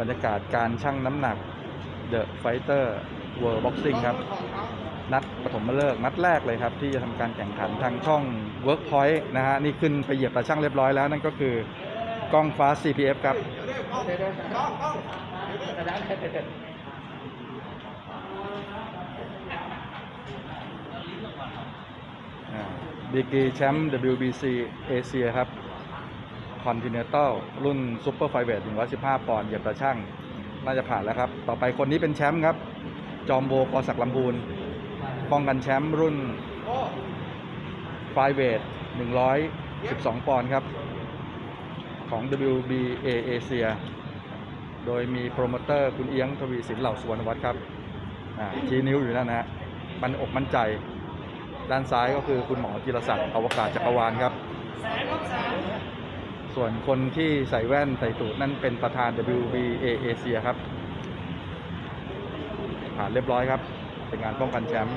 บรรยากาศการชั่งน้ำหนัก The Fighter World Boxing ครับ นัดปฐมฤกษ์นัดแรกเลยครับ ที่จะทำการแข่งขันทางช่อง Workpoint นะฮะ นี่ขึ้นไปเหยียบตาช่างเรียบร้อยแล้ว นั่นก็คือกล้องฟ้า CPF ครับดีกรีแชมป์ WBC เอเชียครับ Continental รุ่นซูเปอร์ไฟเวท115 ปอนด์เหยียบตาช่างน่าจะผ่านแล้วครับ ต่อไปคนนี้เป็นแชมป์ครับ จอมโบกอศักดิ์ลำพูนป้องกันแชมป์รุ่นไฟเวท112 ปอนด์ครับ ของ WBA เอเชียโดยมีโปรโมเตอร์คุณเอียงทวีสินเหล่าสวรรณวัฒน์ครับชี้นิ้วอยู่นั่นนะฮะมันอกมั่นใจ ด้านซ้ายก็คือคุณหมอจิรศักดิ์อวกาศจักรวาลครับ ส่วนคนที่ใส่แว่นใส่สูทนั่นเป็นประธาน WBA เอเชียครับ ผ่านเรียบร้อยครับ เป็นงานป้องกันแชมป์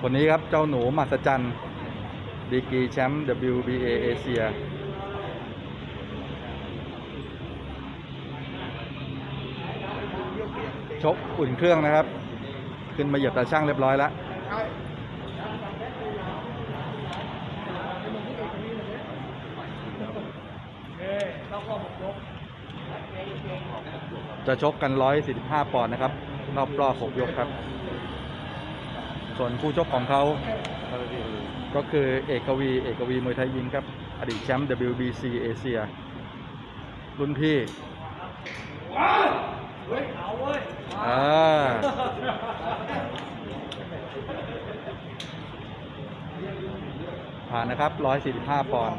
คนนี้ครับเจ้าหนูมหัศจรรย์ดีกีแชมป์ WBA เอเชียชกอุ่นเครื่องนะครับ ขึ้นมาเหยียบตาช่างเรียบร้อยแล้ว จะชกกัน 145 ปอนด์นะครับ รอบรอบ6ยกครับ ส่วนคู่ชกของเขา ก็คือเอกวี เอกวีมวยไทยยิมครับ อดีตแชมป์ WBC เอเชีย รุ่นพี่อ่า ผ่านนะครับ145ปอนด์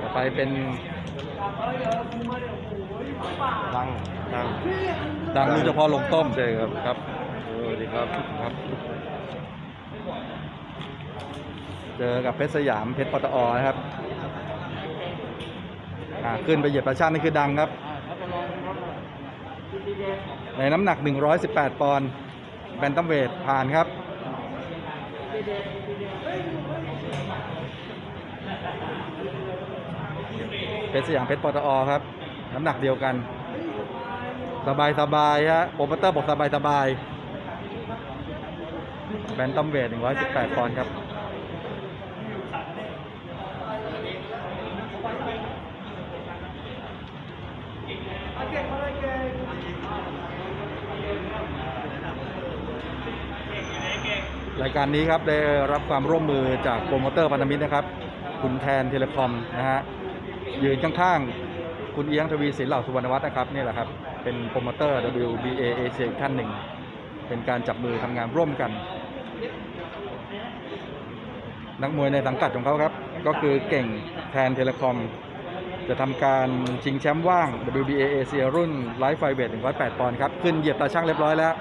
ต่อไปเป็นดังดังดังรู้เฉพาะลงต้มใช่ครับครับสวัสดีครับครับ เจอกับเพชรสยามเพชรปตอนะครับ อ่าขึ้นไปเหยียบประชันนี่คือดังครับ ในน้ำหนัก 118 ปอนด์แบนตัมเวทผ่านครับ เพชรสยามเพชรปตอครับ น้ำหนักเดียวกัน สบายสบายฮะโปรโมเตอร์บอกสบายสบายแบนตัมเวท118 ปอนด์ครับ รายการนี้ครับได้รับความร่วมมือจากโปรโมเตอร์พันธมิตรนะครับ คุณแทนเทเลคอมนะฮะยืนข้างๆ คุณเอียงทวีศิลป์เหล่าสุวรรณวัฒน์นะครับนี่แหละครับ เป็นโปรโมเตอร์ WBA เอเชียอีกท่านหนึ่ง เป็นการจับมือทำงานร่วมกัน นักมวยในสังกัดของเขาครับ ก็คือเก่งแทนเทเลคอม จะทำการชิงแชมป์ว่าง WBA เอเชียรุ่นไลฟ์ไฟเวท108ปอนด์ครับ ขึ้นเหยียบตาช่างเรียบร้อยแล้ว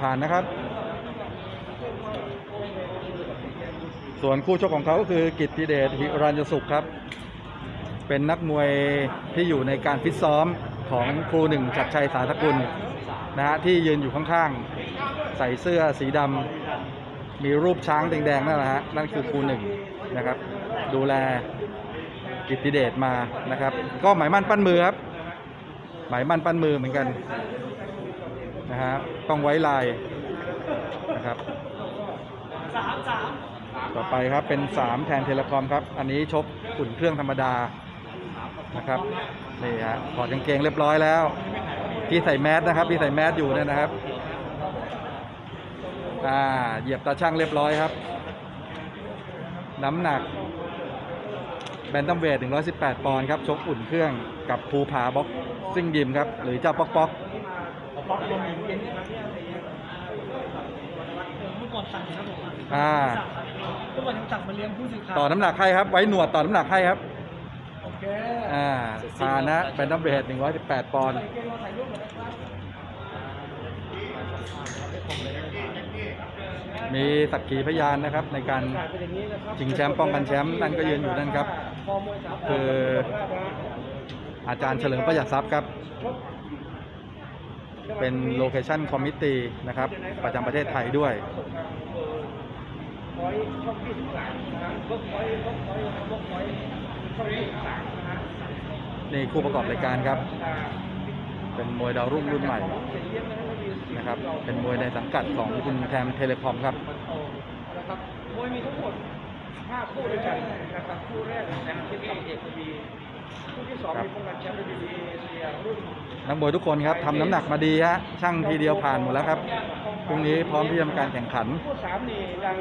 ผ่านนะครับ ส่วนคู่ชกของเขาก็คือกิตติเดชหิรัญยสุขครับ เป็นนักมวยที่อยู่ในการฟิตซ้อมของครูหนึ่งชัดชัยสาธกุลนะฮะที่ยืนอยู่ข้างๆ ใส่เสื้อสีดำมีรูปช้างแดงๆนั่นแหละฮะนั่นคือครูหนึ่งนะครับ ดูแลกิตติเดชมานะครับ ก็หมายมั่นปั้นมือครับ หมายมั่นปั้นมือเหมือนกันนะฮะต้องไว้ลายนะครับสาม ต่อไปครับเป็น 3 แทนเทเลคอมครับ อันนี้ชกอุ่นเครื่องธรรมดานะครับนี่ฮะถอดกางเกงเรียบร้อยแล้ว ที่ใส่แมสนะครับที่ใส่แมสอยู่เนี่ยนะครับอ่าเหยียบตาช่างเรียบร้อยครับ น้ำหนักแบนตัมเวท118 ปอนด์ครับชกอุ่นเครื่องกับภูผาบ็อกซิ่งยิมครับ หรือเจ้าป๊อกป๊อกเมื่อ ก่อนสั่งครับผมอ่าเมื่อก่อนยังสั่งมาเลี้ยงผู้สื่อข่าวต่อน้ำหนักให้ครับ ไว้หนวดต่อน้ำหนักให้ครับ โอเคอ่าผ่านนะแบนตัมเวท118ปอนด์ใส่เกงเราถ่ายรูปหมดแล้วครับมีสักขีพยานนะครับ ในการ ถ่ายเป็นอย่างนี้นะครับชิงแชมป์ป้องกันแชมป์นั่นก็ยืนอยู่นั่นครับฟอร์มมวยสามคือ อาจารย์เฉลิมประหยัดทรัพย์ครับ เป็นโลเคชั่นคอมมิตี้นะครับ ประจำประเทศไทยด้วย พอยช่องที่สิบสามนะฮะเบิร์กพอยเบิร์กพอยเบิร์กพอยช่องที่สิบสามนะฮะนี่คู่ประกอบรายการครับ เป็นมวยดาวรุ่งรุ่นใหม่นะครับ เป็นมวยในสังกัดของคุณแทมเทเลคอมครับนะครับมวยมีทั้งหมดห้าคู่ด้วยกันนะครับคู่แรกแชมป์ที่สองเอกบี คู่ที่สองมีป้องกันแชมป์ WBA เอเชียรุ่นนักมวยทุกคนครับทำน้ำหนักมาดีฮะช่างทีเดียวผ่านหมดแล้วครับพรุ่งนี้พร้อมที่จะทำการแข่งขัน คู่สามนี่ยัง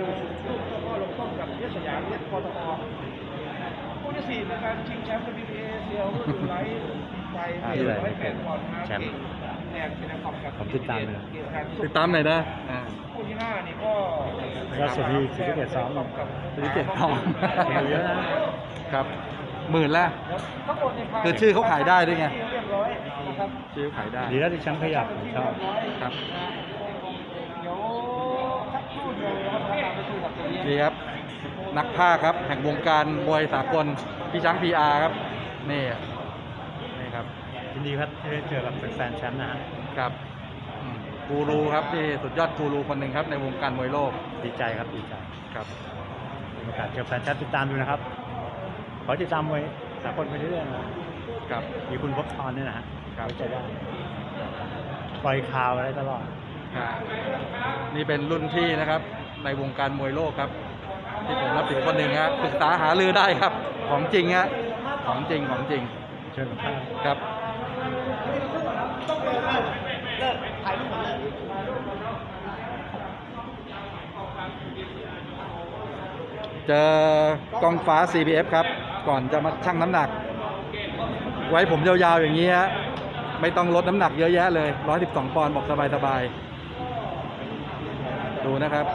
ลูกก็ลงต้มกับเยสยามเยสปตทคู่ที่สี่เป็นการชิงแชมป์ WBA เอเชียรุ่นไลท์ไฟอ่าหนึ่งร้อยแปดปอนด์นะแชมป์แนนเป็นนักขอบกับผมติดตามเลยนะติดตามหน่อยนะอ่าคู่ที่ห้านี่ก็ราชบุรีศรีสะเกษซ้อมกับศรีสะเกษซ้อมเยอะนะครับ หมื่นละทั้งหมดในภายคือชื่อเขาขายได้ด้วยไงเรียบร้อยนะครับชื่อขายได้ดีแล้วที่แชมป์ขยับผมชอบครับเดี๋ยวสักครู่เดียวนะครับเราไปคุยกับตัวนี้นี่ครับ นักภาคครับ แห่งวงการมวยสากลพี่ช้างพีอาร์ครับ นี่นี่ครับยินดีครับที่ได้เจอกับแฟนๆแชมป์นะฮะครับอืมกูรูครับนี่สุดยอดกูรูคนหนึ่งครับในวงการมวยโลก ดีใจครับดีใจครับมีโอกาสเจอแฟนแชมป์ติดตามดูนะครับข อติดตามมวยสากลไปเรื่อยๆนะครับ มีคุณพบทรเนี่ยนะฮะครับ ไว้ใจได้ปล่อยข่าวอะไรตลอด ครับนี่เป็นรุ่นพี่นะครับ ในวงการมวยโลกครับ ที่ผมรับถือคนหนึ่งฮะปรึกษาหารือได้ครับ ของจริงฮะของจริงของจริงเชิญสัมภาษณ์ครับ เจอกองฟ้า CPF ครับ ก่อนจะมาชั่งน้ำหนัก ไว้ผมยาวๆอย่างนี้ฮะไม่ต้องลดน้ำหนักเยอะแยะเลย 112 ปอนด์บอกสบายๆ ดูนะครับ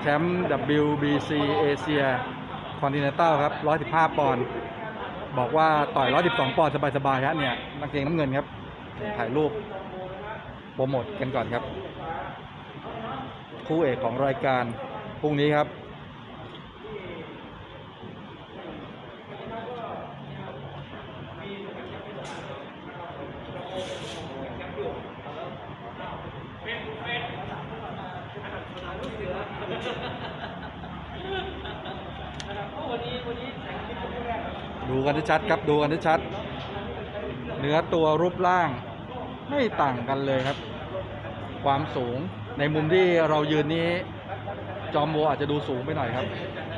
แชมป์ WBC เอเชียคอนติเนนตัลครับ 115 ปอนด์บอกว่าต่อย 112 ปอนด์สบายๆฮะเนี่ยนักเกงน้ำเงินครับ ถ่ายรูปโปรโมทกันก่อนครับ คู่เอกของรายการพรุ่งนี้ครับ ชัดครับดูกันชัดเนื้อตัวรูปร่างไม่ต่างกันเลยครับ ความสูงในมุมที่เรายืนนี้ จอมโบอาจจะดูสูงไปหน่อยครับ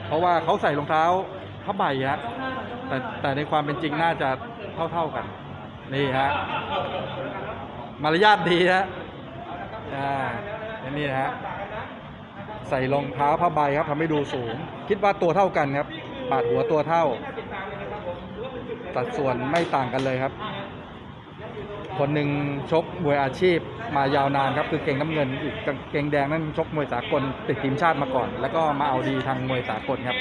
เพราะว่าเขาใส่รองเท้าผ้าใบฮะแต่แต่ในความเป็นจริงน่าจะเท่าๆกัน นี่ฮะมารยาทดีฮะอ่าอย่างนี่นะฮะใส่รองเท้าผ้าใบครับทำให้ดูสูง คิดว่าตัวเท่ากันครับ ปาดหัวตัวเท่า สัดส่วนไม่ต่างกันเลยครับ คนหนึ่งชกมวยอาชีพมายาวนานครับ คือเก่งน้ำเงินอีกเก่งแดงนั่นชกมวยสากลติดทีมชาติมาก่อน แล้วก็มาเอาดีทางมวยสากลครับ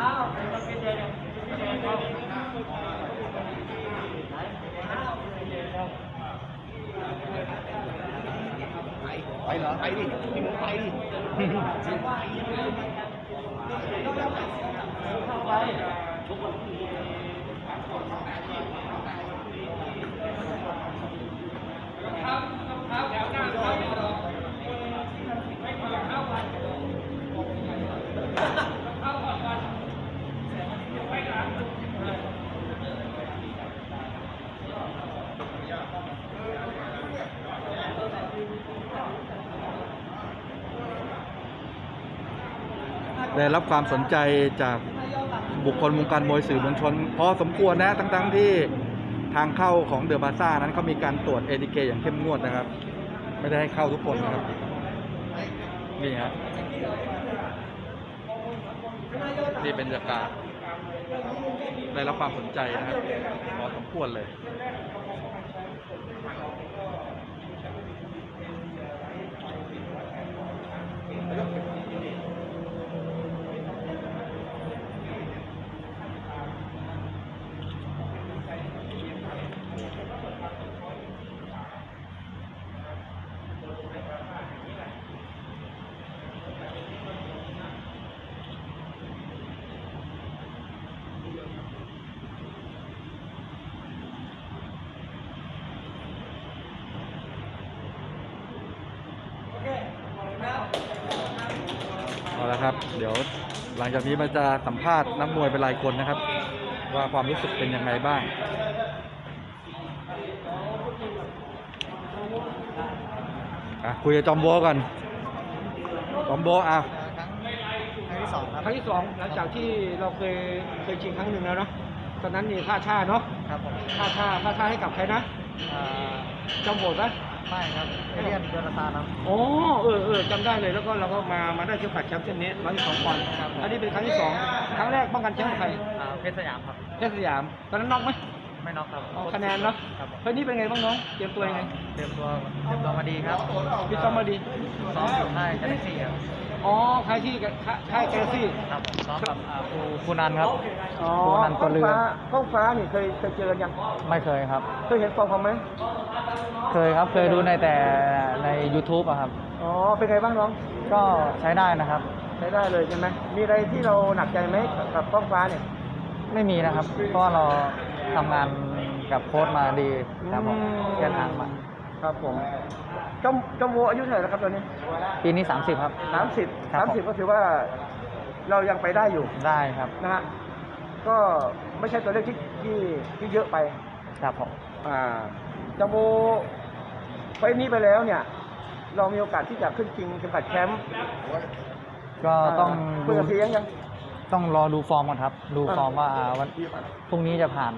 ไปเหรอไปดิพี่มึงไปดิครับครับแถวหน้า ได้รับความสนใจจากบุคคลวงการมวยสื่อมวลชน พอสมควรนะทั้งๆที่ทางเข้าของเดอะบาซ่านั้นเขามีการตรวจเอ k เคอย่างเข้มงวดนะครับ ไม่ได้ให้เข้าทุกคนนะครับ นี่ฮะนี่เป็นบรรยากาศได้รับความสนใจนะครับพอสมควรเลย ละครับ เดี๋ยวหลังจากนี้มันจะสัมภาษณ์นักมวยเป็นรายคนนะครับ ว่าความรู้สึกเป็นยังไงบ้างอะคุยกับจอมโบก่อนจอมโบอะครั้งที่สองครับครั้งที่สองหลังจากที่เราเคยเคยชิงครั้งหนึ่งแล้วเนาะตอนนั้นนี่ค่าชาเนาะครับผมค่าชาค่าชาให้กับใครนะจำโบดไหม ไม่ครับเอเลียนเดลตาครับอ๋อเออเออจำได้เลยแล้วก็เราก็มามาได้เข็มขัดแชมป์เส้นนี้ร้อยสองปอนด์ครับ อันนี้เป็นครั้งที่สองครั้งแรกป้องกันแชมป์กับใครเพชรสยามครับเพชรสยามตอนนั้นน็อกไหม ไม่น็อกครับเอาคะแนนเนาะครับผมเฮ้ยนี่เป็นไงบ้างน้อง เตรียมตัวยังไง เตรียมตัวเตรียมตัวมาดีครับพี่ซ้อมมาดีซ้อมอยู่ค่ายแกลซี่ครับอ๋อใครที่กับค่ายแกลซี่ครับผมซ้อมกับอ่าครูครูนันครับอ๋อครูนันกล้ตัอวงเรือฟ้ากล้องฟ้านี่เคยเคยเจอกันยังไม่เคยครับเคยเห็นฟอร์มเขาไหมเคยครับเคยดูในแต่ใน YouTube อะครับอ๋อเป็นไงบ้างน้องก็ใช้ได้นะครับใช้ได้เลยใช่ไหมมีอะไรที่เราหนักใจไหมกับกล้องฟ้าเนี่ยไม่มีนะครับเพราะว่าเรา ทำงานกับโค้ชมาดีครับผมอืมแค่ทางมาครับผมจมจมโวอายุเท่าไหร่แล้วครับตอนนี้ปีนี้ 30 ครับ สามสิบครับสามสิบผมก็ถือว่าเรายังไปได้อยู่ได้ครับนะฮะก็ไม่ใช่ตัวเลขที่ที่ที่เยอะไป ครับผม อ่าจมโวไฟล์นี้ไปแล้วเนี่ย เรามีโอกาสที่จะขึ้นชิงเข็มขัดแชมป์ก็ต้องาคุยกับพี่ยังยัง ต้องรอดูฟอร์มก่อนครับ ดูฟอร์มว่าวันพรุ่งนี้จะผ่าน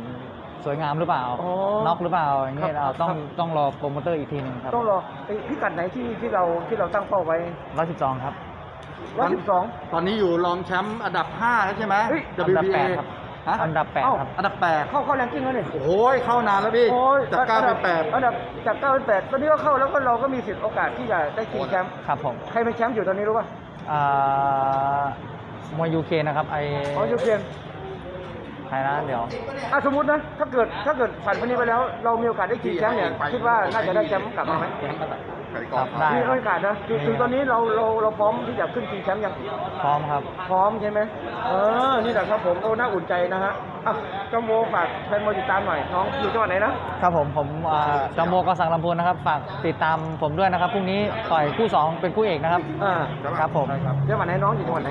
สวยงามหรือเปล่า อ๋อน็อกหรือเปล่าอย่างเงี้ยครับเราต้องครับ ต้องรอโปรโมเตอร์อีกทีหนึงครับต้องรอไอ้พิกัดไหนที่ที่เราที่เราตั้งเป้าไว้ร้อยสิบสองครับ ร้อยสิบสอง ตอนนี้อยู่รองแชมป์อันดับ 5 แล้วใช่ไหม เฮ้ย อันดับ WBA แปดครับฮะอันดับแปดเอ้าครับ อันดับเข้าเข้าแรงกิ้งแล้วนี่8โอ้ยเข้านานแล้วพี่ โอ้ยจากเก้าเป็นแปดอันดับจากเก้าเป็นแปดตอนนี้ก็เข้าแล้วก็เราก็มีสิทธิ์โอกาสที่จะได้ชิงแชมป์ครับผมใครเป็นแชมป์อยู่ตอนนี้รู้ป่ะ อ่า มวยยูเคนะครับไออ๋อยูเคียนใครนะเดี๋ยว อะสมมตินะ ถ้าเกิดถ้าเกิดผ่านคนนี้ไปแล้ว เรามีโอกาสได้ชิงแชมป์เนี่ยคิดว่าน่าจะได้แชมป์กลับมาไหมครับได้ มีครับโอกาสนะคือถึงตอนนี้เราเราเราพร้อมที่จะขึ้นชิงแชมป์ยัง พร้อมครับ พร้อมใช่ไหมเออ นี่แหละครับผม โอ้ น่าอุ่นใจนะฮะ อะจอมโมฝากแฟนมวยติดตามหน่อย น้องอยู่จังหวัดไหนนะครับผมผมอ่าจอมโมกสังลำพูนนะครับ ฝากติดตามผมด้วยนะครับพรุ่งนี้ต่อยคู่สองเป็นคู่เอกนะครับ อ่าครับผม จังหวัดไหนน้องอยู่จังหวัดไหน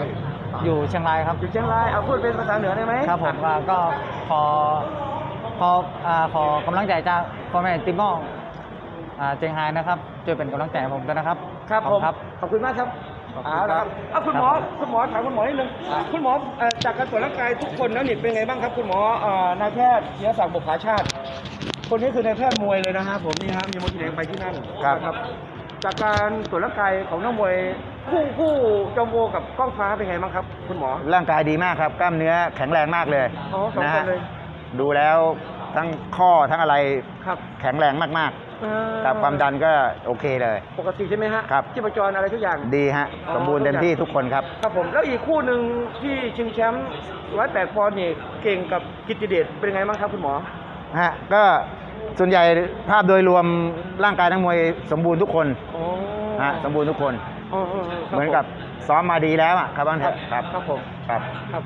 อยู่เชียงรายครับ อยู่เชียงรายเอาพูดเป็นภาษาเหนือได้ไหมครับผมอ่าก็ขอขออ่าขอกำลังใจจากพ่อแม่ติมมองอ่าเจียงไฮ้นะครับช่วยเป็นกำลังใจให้ผมด้วยนะครับครับขอผณมครับขอบคุณมากครับขอบคุณเอาละครับเอาคุณหมอคุณหมอถามคุณหมอนิดนึงคุณหมอเอ่อจากการตรวจร่างกายทุกคนแล้วนี่เป็นไงบ้างครับคุณหมอเอ่อนายแพทย์เสียศักดิ์บุภาชาติ คนนี้คือนายแพทย์มวยเลยนะฮะผมนี่ฮะมีมวยที่ไหนไปที่นั่นครับนะจากการตรวจร่างกายของนักมวย คู่คู่จอมโวกับกล้องฟ้าเป็นไงบ้างครับ คุณหมอ ร่างกายดีมากครับ กล้ามเนื้อแข็งแรงมากเลยอ๋อสองนะคฮะนเลย ดูแล้วทั้งข้อทั้งอะไรครับแข็งแรงมากเอ่อๆกับความดันก็โอเคเลย ปกติใช่ไหมฮะครับ ชีพจรอะไรทุกอย่าง ดีฮะอ๋อ สมบูรณ์เต็มที่ทุกคนครับ ครับผมแล้วอีกคู่หนึ่งที่ชิงแชมป์ร้อยแปดปอนด์นี่เก่งกับกิตติเดชเป็นไงบ้างครับคุณหมอ ฮะก็ส่วนใหญ่ภาพโดยรวมร่างกายนักมวยสมบูรณ์ทุกคนอ๋อฮะสมบูรณ์ทุกคนอ๋ออ๋อครับ เหมือนกับซ้อมมาดีแล้วอะครับบ้างเถครับอะครับครับผมครับครับ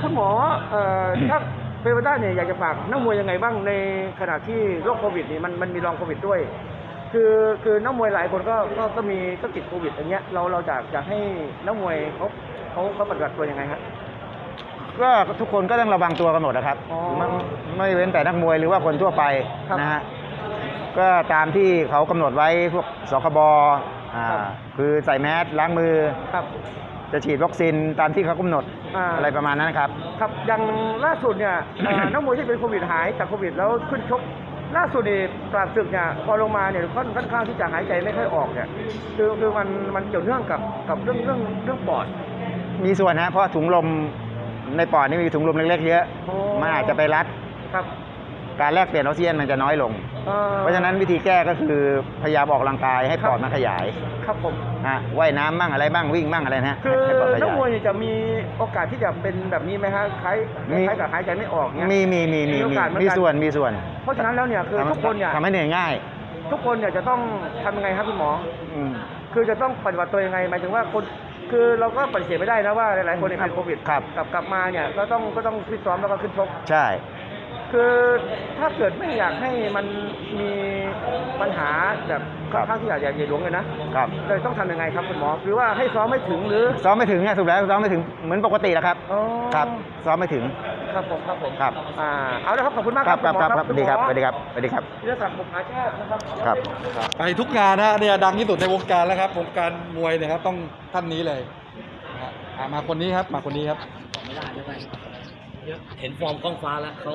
คุณหมอเอ่อถ้าเป็นไปได้เนี่ยอยากจะฝากนักมวยยังไงบ้างในขณะที่โรคโควิดนี่มันมันมีรองโควิดด้วย คือคือนักมวยหลายคนก็ก็ก็มีก็ติดโควิดอย่างเงี้ยเราเราจะจะให้นักมวยเขาเขาเขาปฏิบัติตัวยังไงฮะก็ทุกคนก็ต้องระวังตัวกันหมดนะครับอ๋อไม่ไม่เว้นแต่นักมวยหรือว่าคนทั่วไปครับนะฮะก็ตามที่เขากำหนดไว้พวกสคบ อ่าครับคือใส่แมสล้างมือ ครับ จะฉีดวัคซีนตามที่เขากำหนดอ่า อะไรประมาณนั้นครับ ครับอย่างล่าสุดเนี่ยเอ่อ นักมวยที่เป็นโควิดหายจากโควิดแล้วขึ้นชกล่าสุดนี่ปราบศึกเนี่ยพอลงมาเนี่ยค่อนค่อนข้างที่จะหายใจไม่ค่อยออกเนี่ยคือคือมันมันเกี่ยวเนื่องกับกับเรื่องเรื่องเรื่องปอด มีส่วนนะเพราะถุงลมในปอดนี่มีถุงลมเล็กๆเยอะ โอ้ มันอาจจะไปรัด ครับ การแลกเปลี่ยนออกซิเจนมันจะน้อยลง อ่อเพราะฉะนั้นวิธีแก้ก็คือพยายามออกกำลังกายให้ปอดมันขยายครับผมนะว่ายน้ำบ้างอะไรบ้างวิ่งบ้างอะไรนะฮะคือให้ปอดขนักยาย มวยเนี่ยจะมีโอกาสที่จะเป็นแบบนี้ไหมฮะคล้ายมี คล้ายกับหายใจไม่ออกเนี่ย มีมีมีมีมีโอกาสเหมือนกัน มีส่วนมีส่วนเพราะฉะนั้นแล้วเนี่ยคือทุกคนเนี่ยทำให้เหนื่อยง่ายทุกคนเนี่ยจะต้องทำยังไงครับคุณหมอ อืม คือจะต้องปฏิบัติตัวยังไงหมายถึงว่าคนคือเราก็ปฏิเสธไม่ได้นะว่าหลายๆคนเนี่ยเป็นโควิดครับ กลับกลับมาเนี่ยก็ต้องก็ต้องฟิตซ้อมแล้วก็ขึ้นชก ใช่ คือถ้าเกิดไม่อยากให้มันมีปัญหาแบบค่อนข้างที่จะใหญ่หลวงเลยนะครับ เลยต้องทำยังไงครับคุณหมอคือว่าให้ซ้อมไม่ถึงหรือซ้อมไม่ถึงไงสุดแล้วซ้อมไม่ถึงเหมือนปกติแหละครับ อ๋อครับซ้อมไม่ถึง ครับผมครับผมครับ อ่าเอาละครับขอบคุณมากครับคครัรับบครับครับสวัสดีครับสวัสดีครับสวัสดีครับธีรศักดิ์บุกหาชาตินะครับครับ ไปทุกงานนะเนี่ยดังที่สุดในวงการแล้วครับวงการมวยเนี่ยครับต้องท่านนี้เลยนะฮะอะมาคนนี้ครับมาคนนี้ครับไม่ได้ไม่ได้เห็นฟอร์มกล้องฟ้าแล้วเขา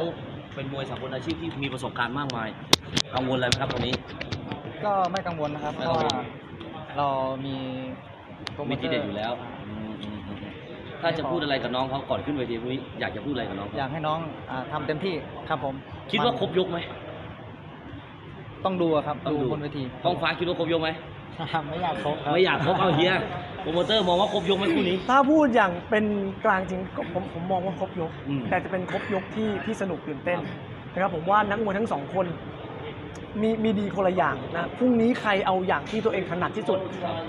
เป็นมวยสากลอาชีพที่มีประสบการณ์มากมาย กังวลอะไรไหมครับตรงนี้ ก็ไม่กังวลนะครับเพไม่ราะกังวว่าลเรามีโปรโมีทีเด็ดอยู่แล้วอืมอืมอืมถ้าจะพูดอะไรกับน้องเขาก่อนขึ้นเวทีพรุ่งนี้อยากจะพูดอะไรกับน้องอเขายากให้น้องอาทำเต็มที่ครับผมคิดว่าครบยกไหมต้องดูอะครับต้องดูดูบนเวทีกล้องฟ้าคิดว่าครบยกไหม ไม่อยากครบครับไม่อยากครบเอาเฮีย โปรโมเตอร์มองว่าครบยกไหมคู่นี้ ถ้าพูดอย่างเป็นกลางจริงก็ผมผมมองว่าครบยก อืม แต่จะเป็นครบยกที่ที่สนุกตื่นเต้นนะครับผมว่านักมวยทั้งสองคน มีมีดีคนละอย่างนะพรุ่งนี้ใครเอาอย่างที่ตัวเองถนัดที่สุด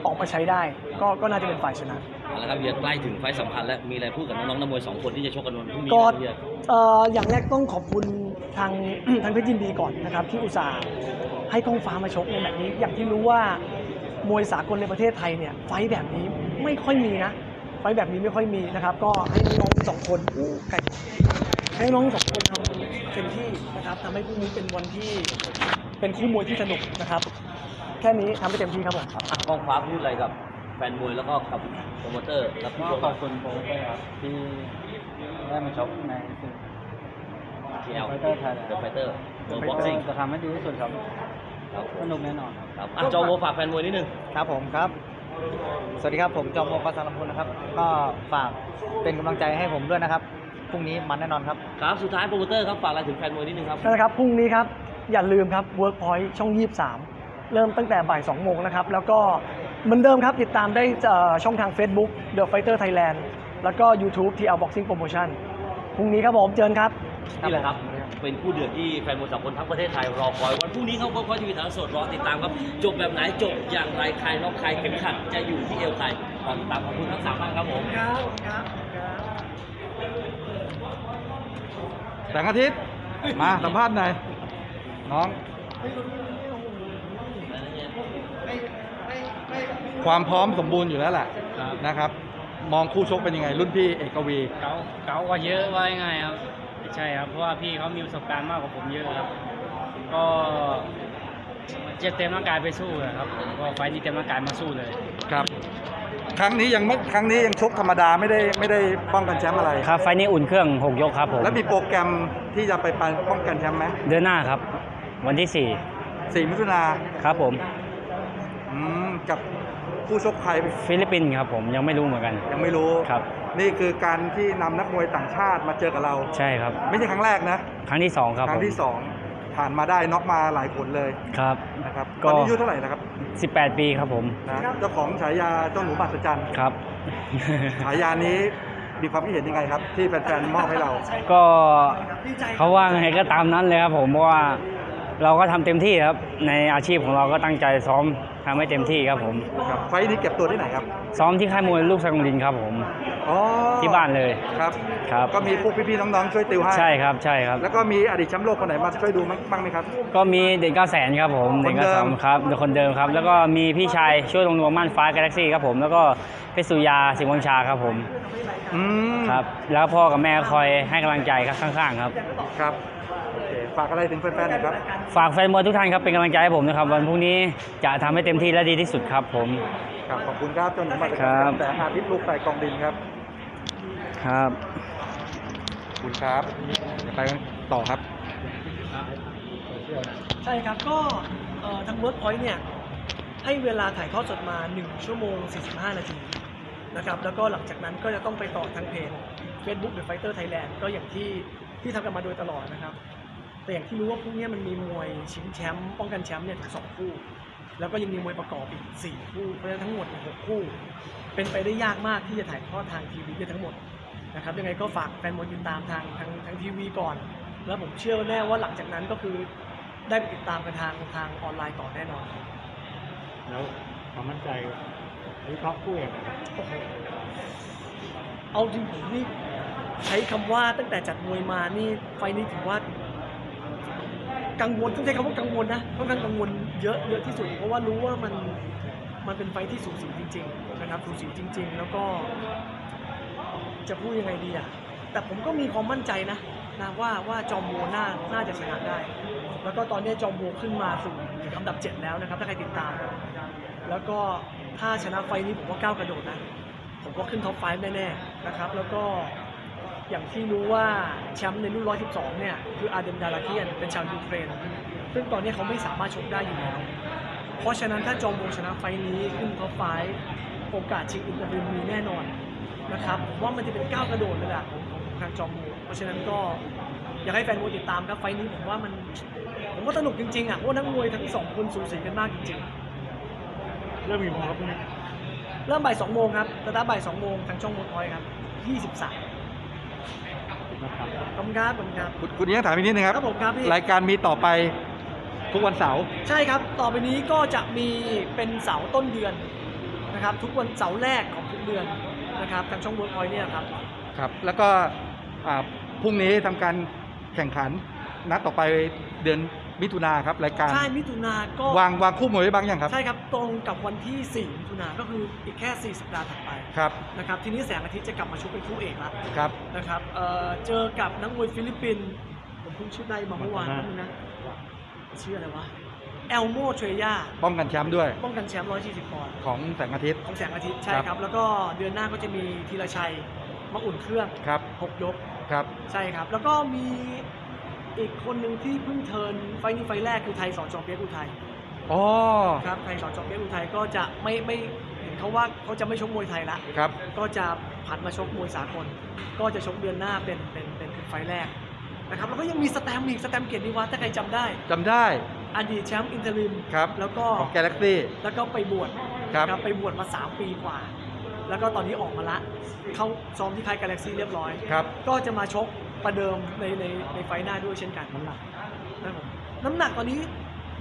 ออกมาใช้ได้ ก็ก็น่าจะเป็นฝ่ายชนะ เอาละครับเฮียใกล้ถึงไฟล์สำคัญแล้วมีอะไรพูดกับน้องๆนักมวยสองคนที่จะชกกันวันพรุ่งนี้ก็ครับเฮีย เอ่ออย่างแรกต้องขอบคุณทาง ทางเพชรยินดีก่อนนะครับที่อุตส่าห์ให้กล้องฟ้ามาชกในแบบนี้ อย่างที่รู้ว่า มวยสากลในประเทศไทยเนี่ยไฟท์แบบนี้ไม่ค่อยมีนะ ไฟท์แบบนี้ไม่ค่อยมีนะครับ ก็ให้น้องๆสองคนอู้ไก่ให้น้องสองคนทำเต็มที่นะครับทำให้พรุ่งนี้เป็นวันที่เป็นคู่มวยที่สนุกนะครับ แค่นี้ทำให้เต็มที่ครับผมอะกล้องฟ้าพูดอะไรกับแฟนมวยแล้วก็กับโปรโมเตอร์และผู้ชก็มขอบคุณโปรโมเตอร์ครับที่ได้มาชกในศึกทีเอล Fighter Thailand เดอะไฟเตอร์เดอะบ็อกจะซิ่งจะทำให้ดีที่สุดครับ ครับสนุกแน่นอนครับ ครับอะจอโวฝากแฟนมวยนิดนึง ครับผมครับ สวัสดีครับผมจอมพลปัสสารมพุนนะครับ ก็ฝากเป็นกำลังใจให้ผมด้วยนะครับ พรุ่งนี้มันแน่นอนครับ ครับ สุดท้ายโปรโมเตอร์ครับ ฝากอะไรถึงแฟนมวยนิดนึงครับ นะครับพรุ่งนี้ครับ อย่าลืมครับ Workpoint ช่อง 23 เริ่มตั้งแต่บ่าย2โมงนะครับ แล้วก็เหมือนเดิมครับ ติดตามได้เอ่อช่องทาง Facebook The Fighter Thailand แล้วก็ YouTube TL Boxing Promotion พรุ่งนี้ครับผมเจอกันครับ นี่แหละครับ เป็นคู่เดือดที่แฟนมวยสากลทั้งประเทศไทยรอคอย วันพรุ่งนี้เขาก็คอยทีวีถ่ายสดรอติดตามครับ จบแบบไหนจบอย่างไรใครนอกใครเข็มขัดจะอยู่ที่เอวใครรอติดตามขอบคุณทั้งสามท่านครับผมแสงอาทิตย์มาสัมภาษณ์หน่อยน้องความพร้อมสมบูรณ์อยู่แล้วแหละนะครับ มองคู่ชกเป็นยังไง รุ่นพี่เอกวี เก๋าเก๋ากว่าเยอะว่าง่ายๆครับ ใช่ครับ เพราะว่าพี่เขามีประสบการณ์มากกว่าผมเยอะครับ ก็จะเต็มร่างกายไปสู้อะครับผมก็ไฟล์นี้เต็มร่างกายมาสู้เลย ครับ ครั้งนี้ยังไม่ครั้งนี้ยังชกธรรมดาไม่ได้ไม่ได้ป้องกันแชมป์อะไรครับ ไฟล์นี้อุ่นเครื่อง 6 ยกครับผม แล้วมีโปรแกรมที่จะไปป้องกันแชมป์ไหมเดือนหน้าครับ วันที่ สี่มิถุนา4ครับผม อืมกับ คู่ชกไทยฟิลิปปินส์ครับผมยังไม่รู้เหมือนกัน ยังไม่รู้ครับ นี่คือการที่นำนักมวยต่างชาติมาเจอกับเรา ใช่ครับ ไม่ใช่ครั้งแรกนะ ครั้งที่2ครับครั้ผงมที่สองผ่านมาได้น็อกมาหลายผลเลยครับ นะครับก็ ตอนนี้อายุเท่าไหร่นะครับ18 ปีครับผมนะเจ้าของฉายาเจ้าหนูบัตรจันครับ ฉายานี้มีความคิดเห็นยังไงครับ ที่แฟนๆมอบให้เรา ก็เขาว่าไงก็ตามนั้นเลยครับผมเพราะว่าเราก็ทำเต็มที่ครับในอาชีพของเราก็ตั้งใจซ้อม ทำให้เต็มที่ครับผม ครับไฟท์นี้เก็บตัวที่ไหนครับ ซ้อมที่ค่ายมวยลูกสังลินครับผม อ๋อที่บ้านเลย ครับ ครับ ก็มีพวกพี่ๆน้องๆช่วยติวให้ ใช่ครับ ใช่ครับ แล้วก็มีอดีตแชมป์โลกคนไหนมาช่วยดูบ้างไหมครับ ก็มีเด่นเก้าแสนครับผมคนเด่นเดิเก้ามสองครับเด็กคนเดิมครับ แล้วก็มีพี่ชายช่วยลงนวมม่านฟ้ากาแล็กซี่ครับผม แล้วก็เพชรสุยาสิงห์วังชาครับผม อืมครับ แล้วพ่อกับแม่คอยให้กำลังใจครับข้างๆครับ ครับโอเค ฝากอะไรถึงแฟนๆหน่อยครับ ฝากแฟนมวยทุกท่านครับเป็นกำลังใจให้ผมนะครับ วันพรุ่งนี้จะทำให้เต็มที่และดีที่สุดครับผม ครับ ขอบคุณครับเจ้าหนูบัตรจันครับ แต่อาทิตย์ลูกใส่กองดินครับ ครับ ขอบคุณครับเดี๋ยวไปกันต่อครับ ใช่ครับก็เอ่อทาง Workpoint เนี่ยให้เวลาถ่ายทอดสดมา 1 ชั่วโมง 45 นาทีนะครับแล้วก็หลังจากนั้นก็จะต้องไปต่อทางเพจ Facebook The Fighter Thailand ก็อย่างที่ที่ทำกันมาโดยตลอดนะครับ แต่อย่างที่รู้ว่าพรุ่งนี้มันมีมวยชิงแชมป์ป้องกันแชมป์เนี่ยถึงสองคู่ แล้วก็ยังมีมวยประกอบอีก4คู่เพราะฉะนั้นทั้งหมดเนี่ยหกคู่ เป็นไปได้ยากมากที่จะถ่ายทอดทางทีวีได้ทั้งหมดนะครับยังไงก็ฝากแฟนมวยติดตามทางทางทางทีวีก่อน แล้วผมเชื่อแน่ว่าหลังจากนั้นก็คือได้ไปติดตามกันทางทางออนไลน์ต่อแน่นอน แล้วความมั่นใจวิเคราะห์คู่เอกนะครับโอ้โหเอาจริงผมนี่ใช้คำว่าตั้งแต่จัดมวยมานี่ไฟล์นี้ถือว่า กังวลต้องใช้คำว่ากังวลนะค่อนข้างกังวลเยอะเยอะที่สุด เพราะว่ารู้ว่ามันมันเป็นไฟที่สูสีจริง ๆ นะครับสูสีจริง ๆ แล้วก็ จะพูดยังไงดีอะแต่ผมก็มีความมั่นใจนะนะว่าว่าจอมโวน่าน่าจะชนะได้ แล้วก็ตอนนี้จอมโวขึ้นมาสู่อันดับเจ็ดแล้วนะครับ ถ้าใครติดตาม แล้วก็ถ้าชนะไฟนี้ผมว่าก้าวกระโดดนะ ผมว่าขึ้นท็อปไฟแน่ๆนะครับ แล้วก็ อย่างที่รู้ว่าแชมป์ในรุ่น 112 เนี่ย คืออาเดมดาราเคียน เป็นชาวยูเครน ซึ่งตอนนี้เขาไม่สามารถชกได้อยู่แล้ว เพราะฉะนั้นถ้าจอมโวชนะไฟล์นี้ขึ้นท็อปไฟว์โอกาสชิงอินเตอร์วิวมีแน่นอนนะครับผมว่ามันจะเป็นก้าวกระโดดเลยแหละของของทางจอมโวเพราะฉะนั้นก็อยากให้แฟนมวยติดตามครับไฟล์นี้ผมว่ามันผมว่าสนุกจริงๆอะเพราะว่านักมวยทั้งสองคนสูสีกันมากจริงๆ เริ่มมีโมงครับพรุ่งนี้เริ่มบ่ายสองโมงครับสตาร์ทบ่ายสองโมงทางช่องมดพอยครับยี่สิบสาม นะครับขอบคุณครับขอบคุณครับ คุณคุณยังถามอีกนิดนึงครับ ครับผมครับพี่ รายการมีต่อไปทุกวันเสาร์ ใช่ครับ ต่อไปนี้ก็จะมีเป็นเสาร์ต้นเดือนนะครับ ทุกวันเสาร์แรกของทุกเดือนนะครับทางช่องมดพอยเนี่ยครับครับ แล้วก็อ่าพรุ่งนี้ทำการแข่งขันนัดต่อไปเดือน มิถุนาครับรายการใช่มิถุนาก็วางวางคู่มวยไว้บ้างยังครับ ใช่ครับตรงกับวันที่ 4 มิถุนาก็คืออีกแค่ 4 สัปดาห์ถัดไปครับนะครับทีนี้แสงอาทิตย์จะกลับมาชกเป็นคู่เอกละครับนะครับเอ่อเจอกับนักมวยฟิลิปปินส์ผมเพิ่งชื่อได้มาเมื่อวานมานึงนะชื่ออะไรวะเอลโมเทรยาป้องกันแชมป์ด้วย ป้องกันแชมป์140ปอนด์ของแสงอาทิตย์ของแสงอาทิตย์ใช่ครับครับแล้วก็เดือนหน้าก็จะมีธีรชัยมาอุ่นเครื่องครับ6ยกครับใช่ครับ แล้วก็มี อีกคนหนึ่งที่เพิ่งเทิร์นไฟล์นี้ไฟล์แรกคือไทยสอนจอมเปียกอุทัยอ๋อ ครับไทยสอนจอมเปียกอุทัยก็จะไม่ไม่เห็นเขาว่าเขาจะไม่ชกมวยไทยละครับ ก็จะผันมาชกมวยสากลก็จะชกเดือนหน้าเป็นเป็นเป็นไฟล์แรกนะครับแล้วก็ยังมีสแตมป์อีกสแตมป์เกียรตินิวัฒน์ถ้าใครจำได้จำได้ อดีตแชมป์อินเตอร์ริมครับแล้วก็ของแก a ล็กซี่ แล้วก็ไปบวชครับนะไปบวชมา 3 ปีกว่า แล้วก็ตอนนี้ออกมาละ เขาซ้อมที่ค่ายกาแล็กซี่เรียบร้อย ครับ ก็จะมาชก ประเดิมในในในไฟล์หน้าด้วยเช่นกันน้ำหนักนะครับผมน้ำหนักตอนนี้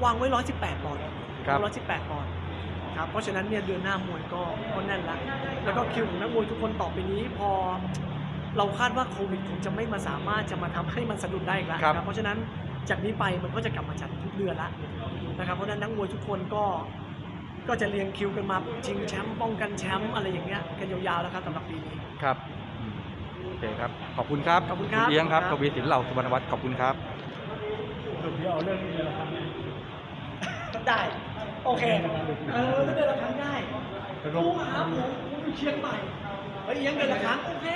วางไว้ 118ปอนด์ครับ 118ปอนด์ครับเพราะฉะนั้นเนี่ยเดือนหน้ามวยก็ก็แน่นละแล้วก็คิวของนักมวยทุกคนต่อไปนี้พอเราคาดว่าโควิดคงจะไม่มาสามารถจะมาทำให้มันสะดุดได้อีกแล้วครับ นะเพราะฉะนั้นจากนี้ไปมันก็จะกลับมาจัดทุกเดือนละนะครับเพราะฉะนั้นนักมวยทุกคนก็ก็จะเรียงคิวกันมาชิงแชมป์ป้องกันแชมป์อะไรอย่างเงี้ยกันยาวๆแล้วครับสำหรับปีนี้ ครับอืมโอ เคครับ ขอบคุณครับขอบคุณครับเลี้ยงครับขกอบคุณครับ วีศิลป์เหล่าสุวรรณวัฒน์ขอบคุณครับเดี๋ยวเอาเรื่องนี้เลยนะครับได้ โอเค เออถ้าเดือนละครั้งได้รู้หาผมผมอยู่เชียงใหม่เฮ้ยเลี้ยงเดือนละครั้งโอเค